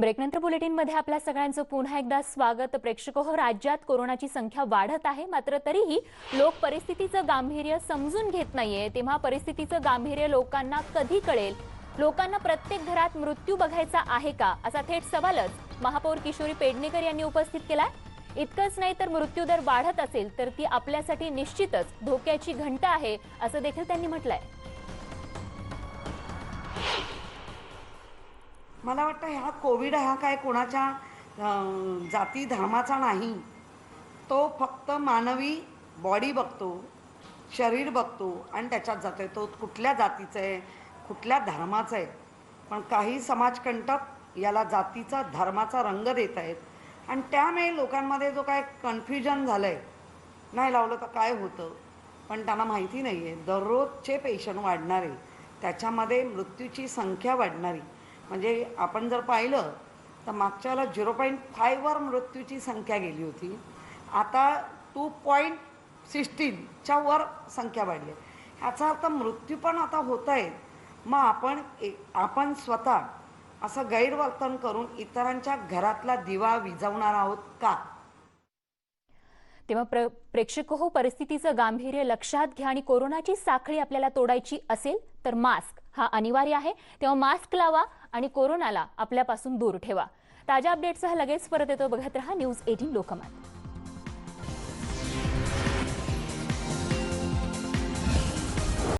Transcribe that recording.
ब्रेकनंतर बुलेटिनमध्ये आपल्या सगळ्यांचं पुन्हा एकदा स्वागत. प्रेक्षको हो राज्यात कोरोनाची संख्या वाढत आहे मात्र तरीही लोक परिस्थितीचं गांभीर्य समजून घेत नाहीये. तेव्हा परिस्थितीचं गांभीर्य लोकांना कधी कळेल? लोकांना प्रत्येक घरात मृत्यू बघायचा आहे का? असा थेट सवालच महापौर किशोरी पेडणेकर यांनी उपस्थित केलाय. इतकंच नाही तर मृत्यूदर वाढत असेल तर ती आपल्यासाठी निश्चितच धोक्याची घंटा आहे असं देखील त्यांनी म्हटलंय. मला वाटतं ह्या कोविड हा काय कोणाच्या जाती धर्माचा नाही. तो फक्त मानवी बॉडी बघतो शरीर बघतो आणि त्याच्यात जातो आहे तो कुठल्या जातीचा आहे कुठल्या धर्माचा आहे. पण काही समाजकंटक याला जातीचा धर्माचा रंग देत आहेत. आणि त्यामुळे लोकांमध्ये जो काय कन्फ्युजन झालं आहे नाही लावलं तर काय होतं? पण त्यांना माहिती नाही आहे दररोजचे पेशंट वाढणारे त्याच्यामध्ये मृत्यूची संख्या वाढणारी. म्हणजे आपण जर पाहिलं तर मागच्या वेळेला झिरो पॉईंट फायवर मृत्यूची संख्या गेली होती. आता टू पॉईंट सिक्स्टीनच्या वर संख्या वाढली. आहे. ह्याचा अर्थ मृत्यू पण आता होत आहेत मग आपण आपण स्वतः असं गैरवर्तन करून इतरांच्या घरातला दिवा विझवणार आहोत का? तेव्हा प्र प्रेक्षक हो परिस्थितीचं गांभीर्य लक्षात घ्या आणि कोरोनाची साखळी आपल्याला तोडायची असेल तर मास्क हा अनिवार्य आहे. तेव्हा मास्क लावा आणि कोरोनाला आपल्यापासून दूर ठेवा. ताज्या अपडेटसह लगेच परत येतो. बघत रहा न्यूज एटीन लोकमत.